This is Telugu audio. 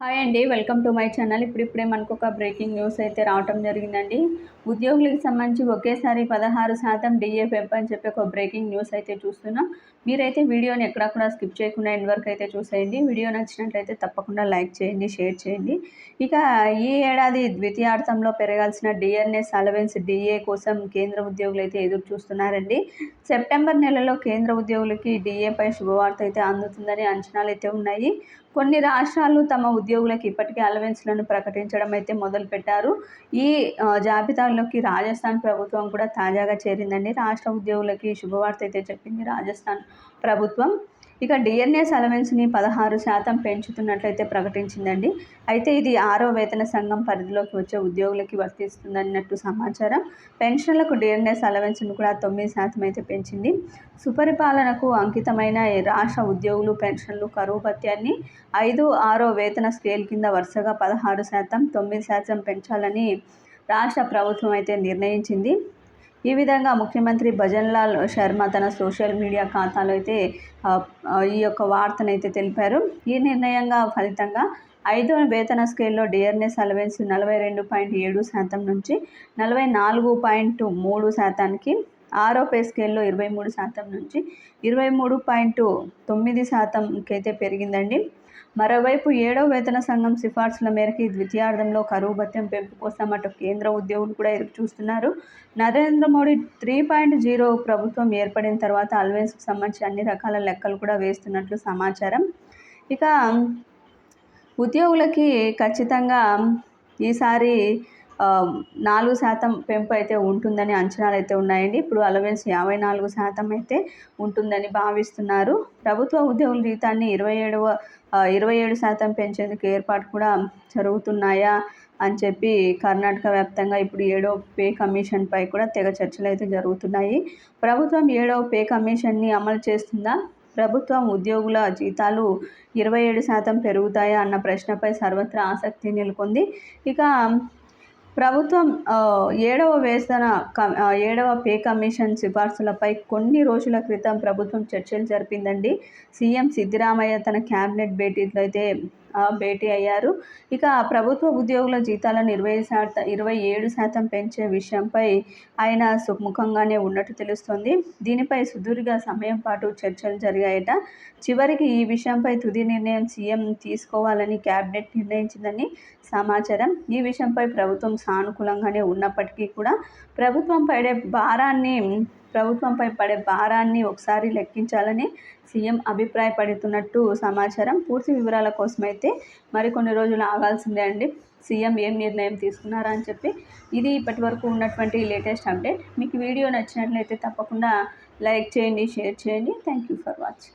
హాయ్ అండి వెల్కమ్ టు మై ఛానల్. ఇప్పుడిప్పుడే మనకు ఒక బ్రేకింగ్ న్యూస్ అయితే రావటం జరిగిందండి. ఉద్యోగులకు సంబంధించి ఒకేసారి పదహారు శాతం డిఏ పెంపని చెప్పి ఒక బ్రేకింగ్ న్యూస్ అయితే చూస్తున్నాం. మీరైతే వీడియోని ఎక్కడక్కడ స్కిప్ చేయకుండా ఎండ్ వరకు అయితే చూసేయండి. వీడియో నచ్చినట్లయితే తప్పకుండా లైక్ చేయండి షేర్ చేయండి. ఇక ఈ ఏడాది ద్వితీయార్థంలో పెరగాల్సిన డిఎన్ఎస్ అలవెన్స్ డిఏ కోసం కేంద్ర ఉద్యోగులు అయితే ఎదురు చూస్తున్నారండి. సెప్టెంబర్ నెలలో కేంద్ర ఉద్యోగులకి డిఏపై శుభవార్త అయితే అందుతుందని అంచనాలు అయితే ఉన్నాయి. కొన్ని రాష్ట్రాలు తమ ఉద్యోగులకు ఇప్పటికే అలవెన్స్లను ప్రకటించడం అయితే మొదలుపెట్టారు. ఈ జాబితాలోకి రాజస్థాన్ ప్రభుత్వం కూడా తాజాగా చేరిందండి. రాష్ట్ర ఉద్యోగులకి శుభవార్త అయితే చెప్పింది రాజస్థాన్ ప్రభుత్వం. ఇక డిఎన్ఎస్ అలవెన్స్ని పదహారు శాతం పెంచుతున్నట్లయితే ప్రకటించిందండి. అయితే ఇది ఆరో వేతన సంఘం పరిధిలోకి వచ్చే ఉద్యోగులకి వర్తిస్తుందన్నట్టు సమాచారం. పెన్షన్లకు డిఎన్ఎస్ అలవెన్స్ను కూడా తొమ్మిది శాతం అయితే పెంచింది. సుపరిపాలనకు అంకితమైన రాష్ట్ర ఉద్యోగులు పెన్షన్లు కరువు భత్యాన్ని ఐదు ఆరో వేతన స్కేల్ కింద వరుసగా పదహారు శాతం తొమ్మిది శాతం పెంచాలని రాష్ట్ర ప్రభుత్వం అయితే నిర్ణయించింది. ఈ విధంగా ముఖ్యమంత్రి భజన్లాల్ శర్మ తన సోషల్ మీడియా ఖాతాలో అయితే ఈ యొక్క వార్తనైతే తెలిపారు. ఈ నిర్ణయంగా ఫలితంగా ఐదో వేతన స్కేల్లో డిఆర్ఎస్ అలవెన్స్ నలభై రెండు పాయింట్ ఏడు శాతం నుంచి నలభై నాలుగు పాయింట్ మూడు శాతానికి ఆరో పే స్కేల్లో ఇరవై మూడు శాతం నుంచి ఇరవై మూడు పాయింట్ తొమ్మిది శాతంకి అయితే పెరిగిందండి. మరోవైపు ఏడో వేతన సంఘం సిఫార్సుల మేరకు ద్వితీయార్థంలో కరువు భత్యం పెంపు కోసం అటు కేంద్ర ఉద్యోగులు కూడా ఎదురు చూస్తున్నారు. Narendra Modi three point zero ప్రభుత్వం ఏర్పడిన తర్వాత అల్వెన్స్కి సంబంధించి అన్ని రకాల లెక్కలు కూడా వేస్తున్నట్లు సమాచారం. ఇక ఉద్యోగులకి ఖచ్చితంగా ఈసారి నాలుగు శాతం పెంపు అయితే ఉంటుందని అంచనాలు అయితే ఉన్నాయండి. ఇప్పుడు అలవెన్స్ యాభై నాలుగు శాతం అయితే ఉంటుందని భావిస్తున్నారు. ప్రభుత్వ ఉద్యోగుల జీతాన్ని ఇరవై ఏడవ ఇరవై ఏడు శాతం పెంచేందుకు ఏర్పాటు కూడా జరుగుతున్నాయా అని చెప్పి కర్ణాటక వ్యాప్తంగా ఇప్పుడు ఏడవ పే కమిషన్పై కూడా తెగ చర్చలు అయితే జరుగుతున్నాయి. ప్రభుత్వం ఏడవ పే కమిషన్ని అమలు చేస్తుందా? ప్రభుత్వం ఉద్యోగుల జీతాలు ఇరవై ఏడు శాతం పెరుగుతాయా అన్న ప్రశ్నపై సర్వత్రా ఆసక్తి నెలకొంది. ఇక ప్రభుత్వం ఏడవ వేతన ఏడవ పే కమిషన్ సిఫార్సులపై కొన్ని రోజుల క్రితం ప్రభుత్వం చర్చలు జరిపిందండి. సీఎం సిద్దిరామయ్య తన క్యాబినెట్ భేటీలో అయితే భేటీ అయ్యారు. ఇక ప్రభుత్వ ఉద్యోగుల జీతాలను ఇరవై శాతం ఇరవై ఏడు శాతం పెంచే విషయంపై ఆయన సుముఖంగానే ఉన్నట్టు తెలుస్తోంది. దీనిపై సుదీర్ఘ సమయం పాటు చర్చలు జరిగాయట. చివరికి ఈ విషయంపై తుది నిర్ణయం సీఎం తీసుకోవాలని కేబినెట్ నిర్ణయించిందని సమాచారం. ఈ విషయంపై ప్రభుత్వం సానుకూలంగానే ఉన్నప్పటికీ కూడా ప్రభుత్వం పడే భారాన్ని ప్రభుత్వంపై పడే భారాన్ని ఒకసారి లెక్కించాలని సీఎం అభిప్రాయపడుతున్నట్టు సమాచారం. పూర్తి వివరాల కోసమైతే మరికొన్ని రోజులు ఆగాల్సిందే అండి. సీఎం ఏం నిర్ణయం తీసుకున్నారా అని చెప్పి ఇది ఇప్పటి వరకు ఉన్నటువంటి లేటెస్ట్ అప్డేట్. మీకు వీడియో నచ్చినట్లయితే తప్పకుండా లైక్ చేయండి షేర్ చేయండి. Thank you for watching.